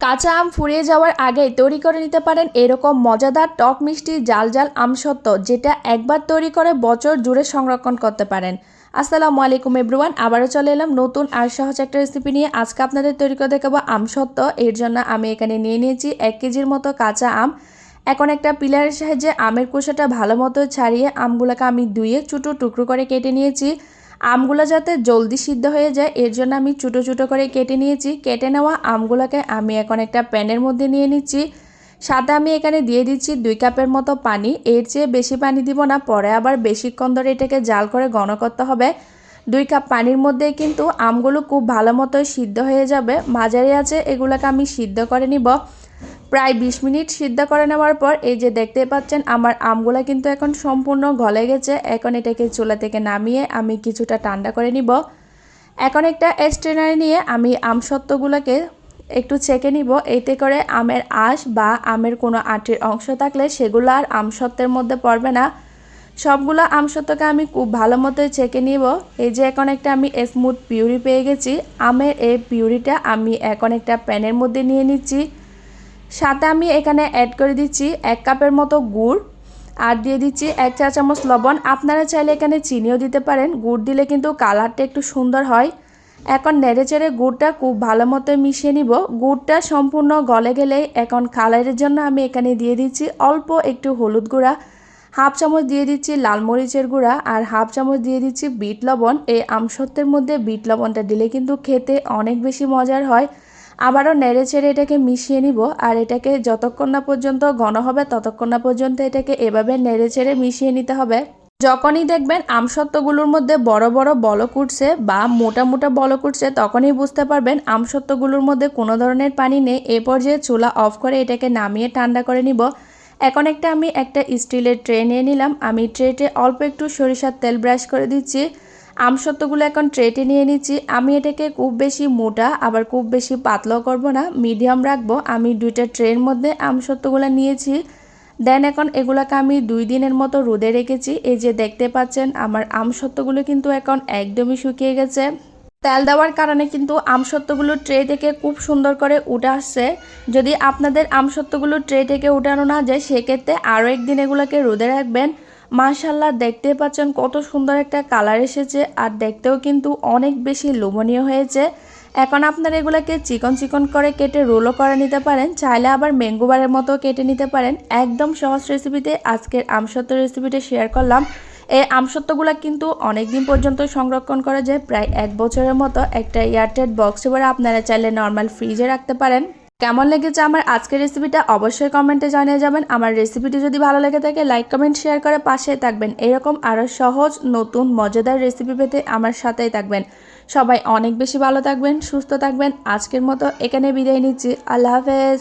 কাঁচা আম ফুরিয়ে যাওয়ার আগেই তৈরি করে নিতে পারেন এরকম মজাদার টক মিষ্টি জাল জাল আম আমসত্ত্ব যেটা একবার তৈরি করে বছর জুড়ে সংরক্ষণ করতে পারেন। আসসালামু আলাইকুম এব্রুয়ান আবারও চলে এলাম নতুন আর সহজ একটা রেসিপি নিয়ে। আজকে আপনাদের তৈরি করে দেখাবো আমসত্ত্ব এর জন্য আমি এখানে নিয়ে নিয়েছি এক কেজির মতো কাঁচা আম। এখন একটা পিলারের সাহায্যে আমের কুসাটা ভালো মতো ছাড়িয়ে আমগুলোকে আমি ধুয়ে ছোটো টুকরো করে কেটে নিয়েছি। আমগুলো যাতে জলদি সিদ্ধ হয়ে যায়, এর জন্য আমি ছোটো ছোটো করে কেটে নিয়েছি। কেটে নেওয়া আমগুলোকে আমি এখন একটা প্যানের মধ্যে নিয়ে নিচ্ছি। সাথে আমি এখানে দিয়ে দিচ্ছি দুই কাপের মতো পানি। এর চেয়ে বেশি পানি দিব না, পরে আবার বেশিক্ষণ ধরে এটাকে জাল করে ঘন করতে হবে। দুই কাপ পানির মধ্যে কিন্তু আমগুলো খুব ভালো মতো সিদ্ধ হয়ে যাবে। মাঝারি আছে, এগুলোকে আমি সিদ্ধ করে নিব। প্রায় বিশ মিনিট সিদ্ধ করে নেওয়ার পর এই যে দেখতে পাচ্ছেন, আমার আমগুলা কিন্তু এখন সম্পূর্ণ গলে গেছে। এখন এটাকে চুলা থেকে নামিয়ে আমি কিছুটা ঠান্ডা করে নিব। এখন একটা স্ট্রেনার নিয়ে আমি আমসত্ত্বগুলোকে একটু ছেঁকে নিব। এতে করে আমের আঁশ বা আমের কোনো আটির অংশ থাকলে সেগুলো আর আমসত্ত্বের মধ্যে পড়বে না। সবগুলো আমসত্ত্বকে আমি খুব ভালো মতো ছেঁকে নিব। এই যে এখন একটা আমি স্মুথ পিউরি পেয়ে গেছি। আমের এই পিউরিটা আমি এখন একটা প্যানের মধ্যে নিয়ে নিচ্ছি। সাথে আমি এখানে অ্যাড করে দিচ্ছি এক কাপের মতো গুড় আর দিয়ে দিচ্ছি এক চা চামচ লবণ। আপনারা চাইলে এখানে চিনিও দিতে পারেন। গুড় দিলে কিন্তু কালারটা একটু সুন্দর হয়। এখন নেড়ে চেড়ে গুড়টা খুব ভালো মতো মিশিয়ে নিব। গুড়টা সম্পূর্ণ গলে গেলে এখন কালারের জন্য আমি এখানে দিয়ে দিচ্ছি অল্প একটু হলুদ গুঁড়া। হাফ চামচ দিয়ে দিচ্ছি লাল মরিচের গুঁড়া আর হাফ চামচ দিয়ে দিচ্ছি বিট লবণ। এই আমসত্ত্বের মধ্যে বিট লবণটা দিলে কিন্তু খেতে অনেক বেশি মজার হয়। আবারও নেড়ে ছেড়ে এটাকে মিশিয়ে নিব, আর এটাকে যতক্ষণ না পর্যন্ত ঘন হবে ততক্ষণ না পর্যন্ত এটাকে এভাবে নেড়ে ছেড়ে মিশিয়ে নিতে হবে। যখনই দেখবেন আমসত্ত্বগুলোর মধ্যে বড় বড় বলক উঠছে বা মোটা মোটা বলক উঠছে, তখনই বুঝতে পারবেন আমসত্ত্বগুলোর মধ্যে কোনো ধরনের পানি নেই। এ পর্যায়ে চুলা অফ করে এটাকে নামিয়ে ঠান্ডা করে নিব। এখন একটা আমি একটা স্টিলের ট্রে নিয়ে নিলাম। আমি ট্রেতে অল্প একটু সরিষার তেল ব্রাশ করে দিচ্ছি। আমসত্ত্বগুলো এখন ট্রেটে নিয়ে নিচ্ছি। আমি এটাকে খুব বেশি মোটা, আবার খুব বেশি পাতলাও করব না। মিডিয়াম রাখব। আমি দুইটা ট্রের মধ্যে আমসত্ত্বগুলো নিয়েছি। দেন এখন এগুলোকে আমি দুই দিনের মতো রোদে রেখেছি। এই যে দেখতে পাচ্ছেন, আমার আমসত্ত্বগুলো কিন্তু এখন একদমই শুকিয়ে গেছে। তেল দেওয়ার কারণে কিন্তু আমসত্ত্বগুলো ট্রে থেকে খুব সুন্দর করে উঠে আসছে। যদি আপনাদের আমসত্ত্বগুলো ট্রে থেকে উঠানো না যায়, সেক্ষেত্রে আরও একদিন এগুলোকে রোদে রাখবেন। মাশাল্লাহ দেখতে পাচ্ছেন কত সুন্দর একটা কালার এসেছে আর দেখতেও কিন্তু অনেক বেশি লোভনীয় হয়েছে। এখন আপনারা এগুলোকে চিকন চিকন করে কেটে রোলও করে নিতে পারেন, চাইলে আবার ম্যাঙ্গোবারের মতো কেটে নিতে পারেন। একদম সহজ রেসিপিতে আজকের আমসত্ত্ব রেসিপিটা শেয়ার করলাম। এই আমসত্ত্বগুলো কিন্তু অনেক দিন পর্যন্ত সংরক্ষণ করা যায়, প্রায় এক বছরের মতো একটা এয়ারটেড বক্স এবারে আপনারা চাইলে নর্মাল ফ্রিজে রাখতে পারেন। কেমন লেগেছে আমার আজকের রেসিপিটা অবশ্যই কমেন্টে জানিয়ে যাবেন। আমার রেসিপিটি যদি ভালো লেগে থাকে লাইক কমেন্ট শেয়ার করে পাশে থাকবেন। এরকম আরও সহজ, নতুন, মজাদার রেসিপি পেতে আমার সাথেই থাকবেন। সবাই অনেক বেশি ভালো থাকবেন, সুস্থ থাকবেন। আজকের মতো এখানে বিদায় নিচ্ছি। আল্লাহ হাফেজ।